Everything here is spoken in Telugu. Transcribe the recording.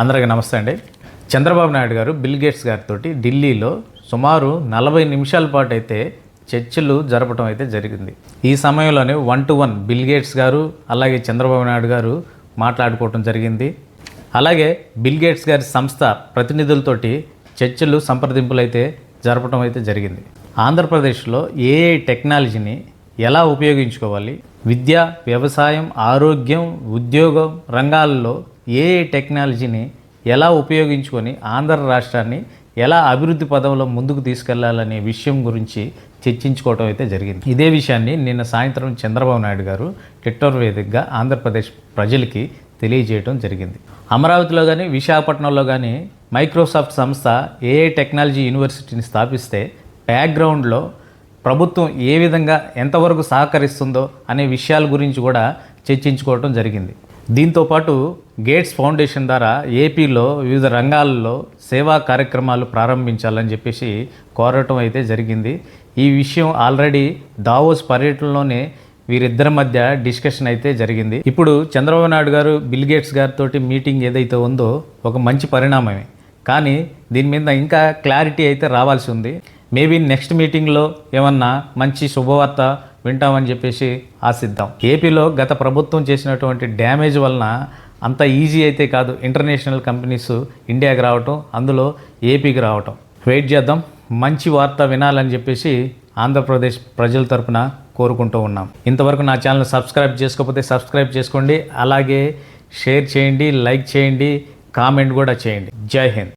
అందరికీ నమస్తే అండి. చంద్రబాబు నాయుడు గారు బిల్ గేట్స్ గారితో ఢిల్లీలో సుమారు నలభై నిమిషాల పాటు అయితే చర్చలు జరపడం అయితే జరిగింది. ఈ సమయంలోనే one to one Bill Gates గారు అలాగే చంద్రబాబు నాయుడు గారు మాట్లాడుకోవటం జరిగింది. అలాగే బిల్ గేట్స్ గారి సంస్థ ప్రతినిధులతోటి చర్చలు సంప్రదింపులు అయితే జరపడం అయితే జరిగింది. ఆంధ్రప్రదేశ్లో ఏఐ టెక్నాలజీని ఎలా ఉపయోగించుకోవాలి? విద్య వ్యవసాయం ఆరోగ్యం ఉద్యోగం రంగాల్లో ఏఐ టెక్నాలజీని ఎలా ఉపయోగించుకొని ఆంధ్ర రాష్ట్రాన్ని ఎలా అభివృద్ధి పదంలో ముందుకు తీసుకెళ్ళాలనే విషయం గురించి చర్చించుకోవడం అయితే జరిగింది. ఇదే విషయాన్ని నిన్న సాయంత్రం చంద్రబాబు నాయుడు గారు ట్విట్టర్ వేదికగా ఆంధ్రప్రదేశ్ ప్రజలకి తెలియజేయడం జరిగింది. అమరావతిలో కానీ విశాఖపట్నంలో కానీ మైక్రోసాఫ్ట్ సంస్థ ఏఐ టెక్నాలజీ యూనివర్సిటీని స్థాపిస్తే బ్యాక్గ్రౌండ్లో ప్రభుత్వం ఏ విధంగా ఎంతవరకు సహకరిస్తుందో అనే విషయాల గురించి కూడా చర్చించుకోవడం జరిగింది. దీంతోపాటు గేట్స్ ఫౌండేషన్ ద్వారా ఏపీలో వివిధ రంగాల్లో సేవా కార్యక్రమాలు ప్రారంభించాలని చెప్పేసి కోరటం అయితే జరిగింది. ఈ విషయం ఆల్రెడీ దావోస్ పర్యటనలోనే వీరిద్దరి మధ్య డిస్కషన్ అయితే జరిగింది. ఇప్పుడు చంద్రబాబు నాయుడు గారు బిల్ గేట్స్ గారితో మీటింగ్ ఏదైతే ఉందో ఒక మంచి పరిణామమే. కానీ దీని మీద ఇంకా క్లారిటీ అయితే రావాల్సి ఉంది. మేబీ నెక్స్ట్ మీటింగ్లో ఏమన్నా మంచి శుభవార్త వింటామని చెప్పేసి ఆశిద్దాం. ఏపీలో గత ప్రభుత్వం చేసినటువంటి డ్యామేజ్ వలన అంత ఈజీ అయితే కాదు ఇంటర్నేషనల్ కంపెనీస్ ఇండియాకి రావటం అందులో ఏపీకి రావటం. వెయిట్ చేద్దాం. మంచి వార్త వినాలని చెప్పేసి ఆంధ్రప్రదేశ్ ప్రజల తరపున కోరుకుంటూ ఉన్నాం. ఇంతవరకు నా ఛానల్ సబ్స్క్రైబ్ చేసుకోకపోతే సబ్స్క్రైబ్ చేసుకోండి. అలాగే షేర్ చేయండి లైక్ చేయండి కామెంట్ కూడా చేయండి. జై హింద్.